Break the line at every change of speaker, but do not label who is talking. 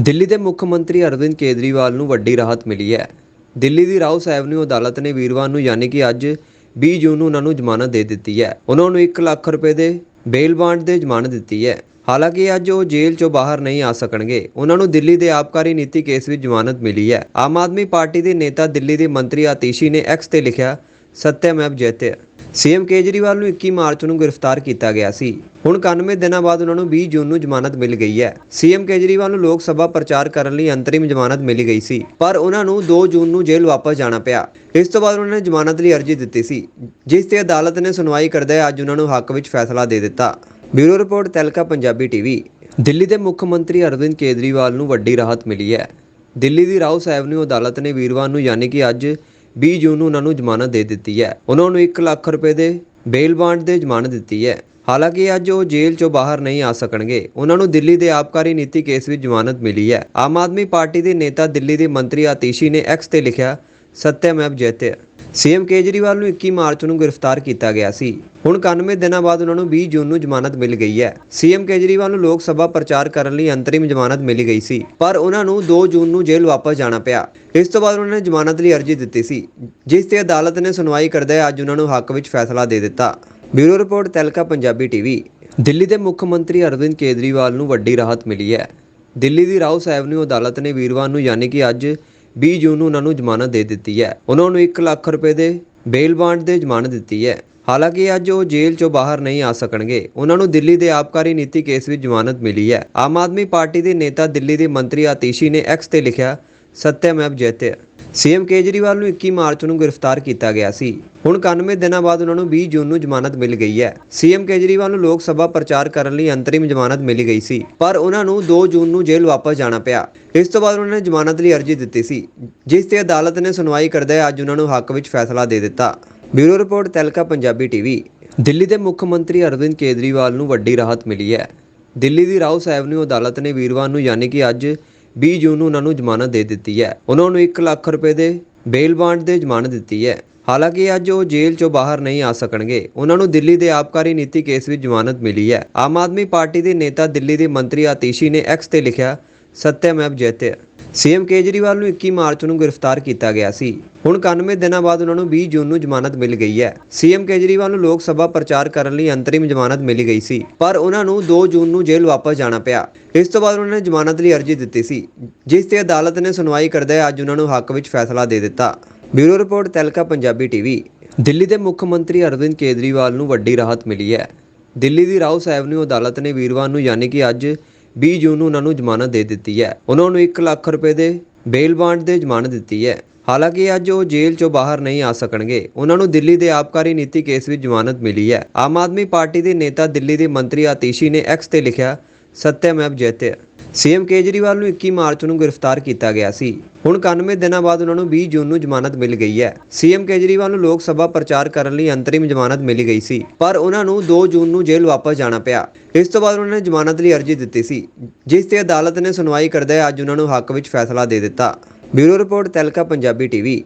ਦਿੱਲੀ ਦੇ ਮੁੱਖ ਮੰਤਰੀ ਅਰਵਿੰਦ ਕੇਜਰੀਵਾਲ ਨੂੰ ਵੱਡੀ ਰਾਹਤ ਮਿਲੀ ਹੈ। ਦਿੱਲੀ ਦੀ ਰਾਉਸ ਐਵਨਿਊ ਅਦਾਲਤ ਨੇ ਵੀਰਵਾਰ ਨੂੰ ਯਾਨੀ ਕਿ ਅੱਜ 20 ਜੂਨ ਨੂੰ ਉਹਨਾਂ ਨੂੰ ਜ਼ਮਾਨਤ ਦੇ ਦਿੱਤੀ ਹੈ। ਉਹਨਾਂ ਨੂੰ 1 ਲੱਖ ਰੁਪਏ ਦੇ ਬੇਲ ਬਾਂਡ ਦੇ ਜ਼ਮਾਨਤ ਦਿੱਤੀ ਹੈ। ਹਾਲਾਂਕਿ ਅੱਜ ਉਹ ਜੇਲ੍ਹ ਚੋਂ ਬਾਹਰ ਨਹੀਂ ਆ ਸਕਣਗੇ। ਉਹਨਾਂ ਨੂੰ ਦਿੱਲੀ ਦੇ ਆਬਕਾਰੀ ਨੀਤੀ ਕੇਸ ਵਿੱਚ ਜ਼ਮਾਨਤ ਮਿਲੀ ਹੈ। ਆਮ ਆਦਮੀ ਪਾਰਟੀ ਦੇ ਨੇਤਾ ਦਿੱਲੀ ਦੇ ਮੰਤਰੀ ਆਤੀਸ਼ੀ ਨੇ ਐਕਸ ਤੇ ਲਿਖਿਆ ਸਤਿਅਮੇਵ ਜਯਤੇ ਸੀਐਮ ਕੇਜਰੀਵਾਲ ਨੂੰ 21 ਮਾਰਚ ਨੂੰ ਗ੍ਰਿਫਤਾਰ ਕੀਤਾ ਗਿਆ ਸੀ। ਹੁਣ 91 ਦਿਨਾਂ ਬਾਅਦ ਉਹਨਾਂ ਨੂੰ 20 ਜੂਨ ਨੂੰ ਜ਼ਮਾਨਤ ਮਿਲ ਗਈ ਹੈ। ਸੀਐਮ ਕੇਜਰੀਵਾਲ ਨੂੰ ਲੋਕ ਸਭਾ ਪ੍ਰਚਾਰ ਕਰਨ ਲਈ ਅੰਤਰਿਮ ਜ਼ਮਾਨਤ ਮਿਲ ਗਈ ਸੀ, ਪਰ ਉਹਨਾਂ ਨੂੰ 2 ਜੂਨ ਨੂੰ ਜੇਲ੍ਹ ਵਾਪਸ ਜਾਣਾ ਪਿਆ। ਇਸ ਤੋਂ ਬਾਅਦ ਉਹਨਾਂ ਨੇ ਜ਼ਮਾਨਤ ਲਈ ਅਰਜ਼ੀ ਦਿੱਤੀ ਸੀ, ਜਿਸ ਤੇ ਅਦਾਲਤ ਨੇ ਸੁਣਵਾਈ ਕਰਦੇ ਅੱਜ ਉਹਨਾਂ ਨੂੰ ਹੱਕ ਵਿੱਚ ਫੈਸਲਾ ਦੇ ਦਿੱਤਾ। ਬਿਊਰੋ ਰਿਪੋਰਟ, ਤੈਲਕਾ, ਪੰਜਾਬੀ ਟੀਵੀ। ਦਿੱਲੀ ਦੇ ਮੁੱਖ ਮੰਤਰੀ ਅਰਵਿੰਦ ਕੇਜਰੀਵਾਲ ਨੂੰ ਵੱਡੀ ਰਾਹਤ ਮਿਲੀ ਹੈ। ਦਿੱਲੀ ਦੀ ਰਾਓ ਸਾਹਿਬ ਨੂੰ ਅਦਾਲਤ ਨੇ ਵੀਰਵਾਰ ਨੂੰ, ਯਾਨੀ ਕਿ ਅੱਜ 20 ਜੂਨ ਨੂੰ ਉਹਨਾਂ ਨੂੰ ਜ਼ਮਾਨਤ ਦੇ ਦਿੱਤੀ ਹੈ। ਉਹਨਾਂ ਨੂੰ 1 ਲੱਖ ਰੁਪਏ ਦੇ ਬੇਲ ਬਾਂਡ ਦੇ ਜ਼ਮਾਨਤ ਦਿੱਤੀ ਹੈ। ਹਾਲਾਂਕਿ ਅੱਜ ਉਹ ਜੇਲ੍ਹ ਚੋਂ ਬਾਹਰ ਨਹੀਂ ਆ ਸਕਣਗੇ। ਉਹਨਾਂ ਨੂੰ ਦਿੱਲੀ ਦੇ ਆਬਕਾਰੀ ਨੀਤੀ ਕੇਸ ਵਿੱਚ ਜ਼ਮਾਨਤ ਮਿਲੀ ਹੈ। ਆਮ ਆਦਮੀ ਪਾਰਟੀ ਦੇ ਨੇਤਾ ਦਿੱਲੀ ਦੇ ਮੰਤਰੀ ਆਤੀਸ਼ੀ ਨੇ ਐਕਸ ਤੇ ਲਿਖਿਆ ਸਤਿਅਮੇਵ ਜਯਤੇ ਸੀਐਮ ਕੇਜਰੀਵਾਲ ਨੂੰ 21 ਮਾਰਚ ਨੂੰ ਗ੍ਰਿਫਤਾਰ ਕੀਤਾ ਗਿਆ ਸੀ। ਹੁਣ 91 ਦਿਨਾਂ ਬਾਅਦ ਉਹਨਾਂ ਨੂੰ 20 ਜੂਨ ਨੂੰ ਜ਼ਮਾਨਤ ਮਿਲ ਗਈ ਹੈ। ਸੀਐਮ ਕੇਜਰੀਵਾਲ ਨੂੰ ਲੋਕ ਸਭਾ ਪ੍ਰਚਾਰ ਕਰਨ ਲਈ ਅੰਤਰਿਮ ਜ਼ਮਾਨਤ ਮਿਲ ਗਈ ਸੀ, ਪਰ ਉਹਨਾਂ ਨੂੰ 2 ਜੂਨ ਨੂੰ ਜੇਲ੍ਹ ਵਾਪਸ ਜਾਣਾ ਪਿਆ। ਇਸ ਤੋਂ ਬਾਅਦ ਉਹਨਾਂ ਨੇ ਜ਼ਮਾਨਤ ਲਈ ਅਰਜ਼ੀ ਦਿੱਤੀ ਸੀ, ਜਿਸ ਤੇ ਅਦਾਲਤ ਨੇ ਸੁਣਵਾਈ ਕਰਦੇ ਅੱਜ ਉਹਨਾਂ ਨੂੰ ਹੱਕ ਵਿੱਚ ਫੈਸਲਾ ਦੇ ਦਿੱਤਾ। ਬਿਊਰੋ ਰਿਪੋਰਟ, ਤੈਲਕਾ, ਪੰਜਾਬੀ ਟੀਵੀ। ਦਿੱਲੀ ਦੇ ਮੁੱਖ ਮੰਤਰੀ ਅਰਵਿੰਦ ਕੇਜਰੀਵਾਲ ਨੂੰ ਵੱਡੀ ਰਾਹਤ ਮਿਲੀ ਹੈ। ਦਿੱਲੀ ਦੀ ਰਾਓ ਸਾਹਿਬ ਨੂੰ ਅਦਾਲਤ ਨੇ ਵੀਰਵਾਰ ਨੂੰ, ਯਾਨੀ ਕਿ ਅੱਜ 20 ਜੂਨ ਨੂੰ ਉਹਨਾਂ ਨੂੰ ਜ਼ਮਾਨਤ ਦੇ ਦਿੱਤੀ ਹੈ। ਉਹਨਾਂ ਨੂੰ 1 ਲੱਖ ਰੁਪਏ ਦੇ ਬੇਲ ਬਾਂਡ ਦੇ ਜ਼ਮਾਨਤ ਦਿੱਤੀ ਹੈ। ਹਾਲਾਂਕਿ ਅੱਜ ਉਹ ਜੇਲ੍ਹ ਚੋਂ ਬਾਹਰ ਨਹੀਂ ਆ ਸਕਣਗੇ। ਉਹਨਾਂ ਨੂੰ ਦਿੱਲੀ ਦੇ ਆਬਕਾਰੀ ਨੀਤੀ ਕੇਸ ਵਿੱਚ ਜ਼ਮਾਨਤ ਮਿਲੀ ਹੈ। ਆਮ ਆਦਮੀ ਪਾਰਟੀ ਦੇ ਨੇਤਾ ਦਿੱਲੀ ਦੇ ਮੰਤਰੀ ਆਤੀਸ਼ੀ ਨੇ ਐਕਸ ਤੇ ਲਿਖਿਆ ਸਤਿਅਮੇਵ ਜਯਤੇ ਸੀਐਮ ਕੇਜਰੀਵਾਲ ਨੂੰ 21 ਮਾਰਚ ਨੂੰ ਗ੍ਰਿਫਤਾਰ ਕੀਤਾ ਗਿਆ ਸੀ। ਹੁਣ 91 ਦਿਨਾਂ ਬਾਅਦ ਉਹਨਾਂ ਨੂੰ 20 ਜੂਨ ਨੂੰ ਜ਼ਮਾਨਤ ਮਿਲ ਗਈ ਹੈ। ਸੀਐਮ ਕੇਜਰੀਵਾਲ ਨੂੰ ਲੋਕ ਸਭਾ ਪ੍ਰਚਾਰ ਕਰਨ ਲਈ ਅੰਤਰਿਮ ਜ਼ਮਾਨਤ ਮਿਲੀ ਗਈ ਸੀ, ਪਰ ਉਹਨਾਂ ਨੂੰ 2 ਜੂਨ ਨੂੰ ਜੇਲ੍ਹ ਵਾਪਸ ਜਾਣਾ ਪਿਆ। ਇਸ ਤੋਂ ਬਾਅਦ ਉਹਨਾਂ ਨੇ ਜ਼ਮਾਨਤ ਲਈ ਅਰਜ਼ੀ ਦਿੱਤੀ ਸੀ, ਜਿਸ ਤੇ ਅਦਾਲਤ ਨੇ ਸੁਣਵਾਈ ਕਰਦੇ ਅੱਜ ਉਹਨਾਂ ਨੂੰ ਹੱਕ ਵਿੱਚ ਫੈਸਲਾ ਦੇ ਦਿੱਤਾ। ਬਿਊਰੋ ਰਿਪੋਰਟ, ਤੈਲਕਾ, ਪੰਜਾਬੀ ਟੀਵੀ। ਦਿੱਲੀ ਦੇ ਮੁੱਖ ਮੰਤਰੀ ਅਰਵਿੰਦ ਕੇਜਰੀਵਾਲ ਨੂੰ ਵੱਡੀ ਰਾਹਤ ਮਿਲੀ ਹੈ। ਦਿੱਲੀ ਦੀ ਰਾਓ ਸਾਹਿਬ ਨੂੰ ਅਦਾਲਤ ਨੇ ਵੀਰਵਾਰ ਨੂੰ, ਯਾਨੀ ਕਿ ਅੱਜ 20 ਜੂਨ ਨੂੰ ਉਹਨਾਂ ਨੂੰ ਜ਼ਮਾਨਤ ਦੇ ਦਿੱਤੀ ਹੈ। ਉਹਨਾਂ ਨੂੰ 1 ਲੱਖ ਰੁਪਏ ਦੇ ਬੇਲ ਬਾਂਡ ਦੇ ਜ਼ਮਾਨਤ ਦਿੱਤੀ ਹੈ। ਹਾਲਾਂਕਿ ਅੱਜ ਉਹ ਜੇਲ੍ਹ ਚੋਂ ਬਾਹਰ ਨਹੀਂ ਆ ਸਕਣਗੇ। ਉਹਨਾਂ ਨੂੰ ਦਿੱਲੀ ਦੇ ਆਬਕਾਰੀ ਨੀਤੀ ਕੇਸ ਵਿੱਚ ਜ਼ਮਾਨਤ ਮਿਲੀ ਹੈ। ਆਮ ਆਦਮੀ ਪਾਰਟੀ ਦੇ ਨੇਤਾ ਦਿੱਲੀ ਦੇ ਮੰਤਰੀ ਆਤੀਸ਼ੀ ਨੇ ਐਕਸ ਤੇ ਲਿਖਿਆ ਸਤਿਅਮੇਵ ਜਯਤੇ ਸੀਐਮ ਕੇਜਰੀਵਾਲ ਨੂੰ 21 ਮਾਰਚ ਨੂੰ ਗ੍ਰਿਫਤਾਰ ਕੀਤਾ ਗਿਆ ਸੀ। ਹੁਣ 91 ਦਿਨਾਂ ਬਾਅਦ ਉਹਨਾਂ ਨੂੰ 20 ਜੂਨ ਨੂੰ ਜ਼ਮਾਨਤ ਮਿਲ ਗਈ ਹੈ। ਸੀਐਮ ਕੇਜਰੀਵਾਲ ਨੂੰ ਲੋਕ ਸਭਾ ਪ੍ਰਚਾਰ ਕਰਨ ਲਈ ਅੰਤਰਿਮ ਜ਼ਮਾਨਤ ਮਿਲੀ ਗਈ ਸੀ, ਪਰ ਉਹਨਾਂ ਨੂੰ 2 ਜੂਨ ਨੂੰ ਜੇਲ੍ਹ ਵਾਪਸ ਜਾਣਾ ਪਿਆ। ਇਸ ਤੋਂ ਬਾਅਦ ਉਹਨਾਂ ਨੇ ਜ਼ਮਾਨਤ ਲਈ ਅਰਜ਼ੀ ਦਿੱਤੀ ਸੀ, ਜਿਸ ਤੇ ਅਦਾਲਤ ਨੇ ਸੁਣਵਾਈ ਕਰਦੇ ਅੱਜ ਉਹਨਾਂ ਨੂੰ ਹੱਕ ਵਿੱਚ ਫੈਸਲਾ ਦੇ ਦਿੱਤਾ। ਬਿਊਰੋ ਰਿਪੋਰਟ, ਤੈਲਕਾ, ਪੰਜਾਬੀ ਟੀਵੀ। ਦਿੱਲੀ ਦੇ ਮੁੱਖ ਮੰਤਰੀ ਅਰਵਿੰਦ ਕੇਜਰੀਵਾਲ ਨੂੰ ਵੱਡੀ ਰਾਹਤ ਮਿਲੀ ਹੈ। ਦਿੱਲੀ ਦੀ ਰਾਓ ਸਾਹਿਬ ਨੂੰ ਅਦਾਲਤ ਨੇ ਵੀਰਵਾਰ ਨੂੰ, ਯਾਨੀ ਕਿ ਅੱਜ 20 ਜੂਨ ਨੂੰ ਉਹਨਾਂ ਨੂੰ ਜ਼ਮਾਨਤ ਦੇ ਦਿੱਤੀ ਹੈ। ਉਹਨਾਂ ਨੂੰ 1 ਲੱਖ ਰੁਪਏ ਦੇ ਬੇਲ ਬਾਂਡ ਦੇ ਜ਼ਮਾਨਤ ਦਿੱਤੀ ਹੈ। ਹਾਲਾਂਕਿ ਅੱਜ ਉਹ ਜੇਲ੍ਹ ਚੋਂ ਬਾਹਰ ਨਹੀਂ ਆ ਸਕਣਗੇ। ਉਹਨਾਂ ਨੂੰ ਦਿੱਲੀ ਦੇ ਆਬਕਾਰੀ ਨੀਤੀ ਕੇਸ ਵਿੱਚ ਜ਼ਮਾਨਤ ਮਿਲੀ ਹੈ। ਆਮ ਆਦਮੀ ਪਾਰਟੀ ਦੇ ਨੇਤਾ ਦਿੱਲੀ ਦੇ ਮੰਤਰੀ ਆਤੀਸ਼ੀ ਨੇ ਐਕਸ ਤੇ ਲਿਖਿਆ ਸਤਿਅਮੇਵ ਜਯਤੇ ਸੀਐਮ ਕੇਜਰੀਵਾਲ ਨੂੰ 21 ਮਾਰਚ ਨੂੰ ਗ੍ਰਿਫਤਾਰ ਕੀਤਾ ਗਿਆ ਸੀ। ਹੁਣ 91 ਦਿਨਾਂ ਬਾਅਦ ਉਹਨਾਂ ਨੂੰ 20 ਜੂਨ ਨੂੰ ਜ਼ਮਾਨਤ ਮਿਲ ਗਈ ਹੈ। ਸੀਐਮ ਕੇਜਰੀਵਾਲ ਨੂੰ ਲੋਕ ਸਭਾ ਪ੍ਰਚਾਰ ਕਰਨ ਲਈ ਅੰਤਰਿਮ ਜ਼ਮਾਨਤ ਮਿਲ ਗਈ ਸੀ, ਪਰ ਉਹਨਾਂ ਨੂੰ 2 ਜੂਨ ਨੂੰ ਜੇਲ੍ਹ ਵਾਪਸ ਜਾਣਾ ਪਿਆ। ਇਸ ਤੋਂ ਬਾਅਦ ਉਹਨਾਂ ਨੇ ਜ਼ਮਾਨਤ ਲਈ ਅਰਜ਼ੀ ਦਿੱਤੀ ਸੀ, ਜਿਸ ਤੇ ਅਦਾਲਤ ਨੇ ਸੁਣਵਾਈ ਕਰਦੇ ਅੱਜ ਉਹਨਾਂ ਨੂੰ ਹੱਕ ਵਿੱਚ ਫੈਸਲਾ ਦੇ ਦਿੱਤਾ। ਬਿਊਰੋ ਰਿਪੋਰਟ ਤੈਲਕਾ ਪੰਜਾਬੀ ਟੀਵੀ।